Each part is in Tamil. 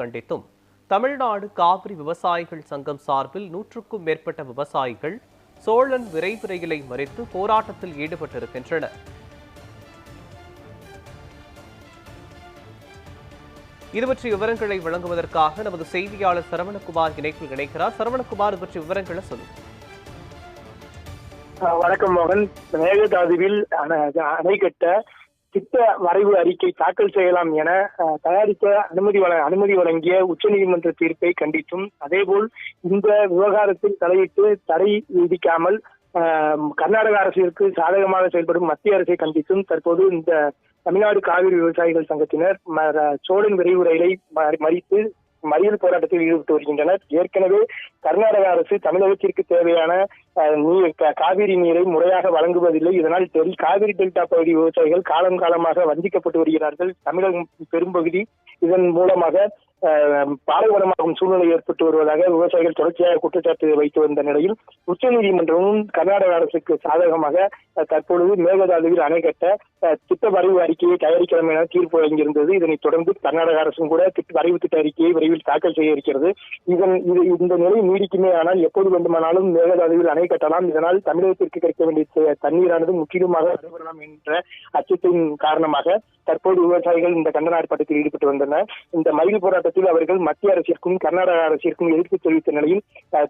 கண்டித்தும் தமிழ்நாடு காவிரி விவசாயிகள் சங்கம் சார்பில் நூற்றுக்கும் மேற்பட்ட விவசாயிகள் சோழன் விரைவு ரயிலை மறித்து போராட்டத்தில் ஈடுபட்டிருக்கின்றனர். இது பற்றிய விவரங்களை வழங்குவதற்காக நமது செய்தியாளர் சரவணகுமார் இணைப்பில் இணைக்கிறார் சரவணகுமார் இது பற்றிய விவரங்களை சொல்லுங்க. வணக்கம் மோகன். மேகதாதுவில் அணை கட்ட திட்ட வரைவு அறிக்கை தாக்கல் செய்யலாம் என அஹ், தயாரிக்க அனுமதி அனுமதி வழங்கிய உச்சநீதிமன்ற தீர்ப்பை கண்டித்தும் அதேபோல் இந்த விவகாரத்தில் தலையிட்டு தடை விதிக்காமல் கர்நாடக அரசிற்கு சாதகமாக செயல்படும் மத்திய அரசை கண்டித்தும் தற்போது இந்த தமிழ்நாடு காவிரி விவசாயிகள் சங்கத்தினர் ம- சோழன் விரைவு ரயிலை மறித்து மறியல் போராட்டத்தில் ஈடுபட்டு வருகின்றனர். ஏற்கனவே கர்நாடக அரசு தமிழகத்திற்கு தேவையான அஹ், நீர் காவிரி நீரை முறையாக வழங்குவதில்லை. இதனால் டெல் காவிரி டெல்டா பகுதி விவசாயிகள் காலம் காலமாக வஞ்சிக்கப்பட்டு வருகிறார்கள். தமிழகம் பெரும்பகுதி இதன் மூலமாக பாலைவனமாகும் சூழ்நிலை ஏற்பட்டு வருவதாக விவசாயிகள் தொடர்ச்சியாக குற்றச்சாட்டு வைத்து வந்த நிலையில் உச்சநீதிமன்றமும் கர்நாடக அரசுக்கு சாதகமாக தற்பொழுது மேகதாதுவில் அணை கட்ட திட்ட வரைவு அறிக்கையை தயாரிக்கலாம் என தீர்ப்பு வழங்கியிருந்தது. இதனைத் தொடர்ந்து கர்நாடக அரசும் கூட திட்ட வரைவு திட்ட அறிக்கையை விரைவில் தாக்கல் செய்ய இருக்கிறது. இதன் இது இந்த நிலை நீடிக்குமே ஆனால் எப்போது வேண்டுமானாலும் மேகதாதுவில் அணை கட்டலாம். இதனால் தமிழகத்திற்கு கிடைக்க வேண்டிய தண்ணீரானது முற்றிலுமாக நடைபெறலாம் என்ற அச்சத்தின் காரணமாக தற்போது விவசாயிகள் இந்த கண்டன ஆர்ப்பாட்டத்தில் ஈடுபட்டு வந்தனர். இந்த மறியல் போராட்டத்தில் அவர்கள் மத்திய அரசிற்கும் கர்நாடக அரசிற்கும் எதிர்ப்பு தெரிவித்த நிலையில்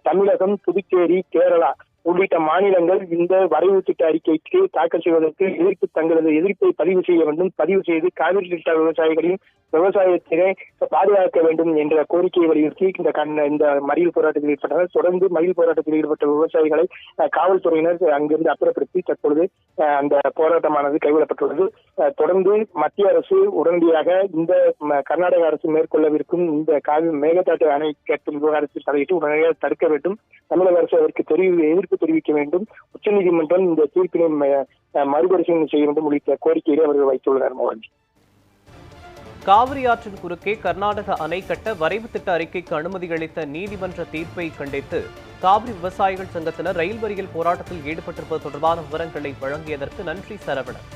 தமிழகம் புதுச்சேரி கேரளா உள்ளிட்ட மாநிலங்கள் இந்த வரைவு திட்ட அறிக்கைக்கு தாக்கல் செய்வதற்கு எதிர்ப்பு தங்களது எதிர்ப்பை பதிவு செய்ய வேண்டும். பதிவு செய்து காவிரி திட்ட விவசாயிகளின் விவசாயத்தினை பாதுகாக்க வேண்டும் என்ற கோரிக்கையை வலியுறுத்தி இந்த கண் இந்த மறியல் போராட்டத்தில் ஈடுபட்டனர் தொடர்ந்து மறியல் போராட்டத்தில் ஈடுபட்ட விவசாயிகளை காவல்துறையினர் அங்கிருந்து அப்புறப்படுத்தி தற்பொழுது அந்த போராட்டமானது கைவிடப்பட்டுள்ளது. தொடர்ந்து மத்திய அரசு உடனடியாக இந்த கர்நாடக அரசு மேற்கொள்ளவிருக்கும் இந்த காவி மேகதாட்டு அணை கட்டும் விவகாரத்தில் தலையிட்டு உடனடியாக தடுக்க வேண்டும். தமிழக அரசு அதற்கு தெரிவி எதிர்ப்பு தெரிவிக்க வேண்டும். உச்சநீதிமன்றம் இந்த தீர்ப்பினை ம- மறுபரிசீலனை செய்ய வேண்டும் உள்ளிட்ட கோரிக்கையை அவர்கள் வைத்துள்ளனர் மோகன் காவிரி ஆற்றின் குறுக்கே கர்நாடக அணை கட்ட வரைவு திட்ட அறிக்கைக்கு அனுமதி அளித்த நீதிமன்ற தீர்ப்பை கண்டித்து காவிரி விவசாயிகள் சங்கத்தினர் ரயில் வரியில் போராட்டத்தில் ஈடுபட்டிருப்பது தொடர்பான விவரங்களை வழங்கியதற்கு நன்றி சரவணன்.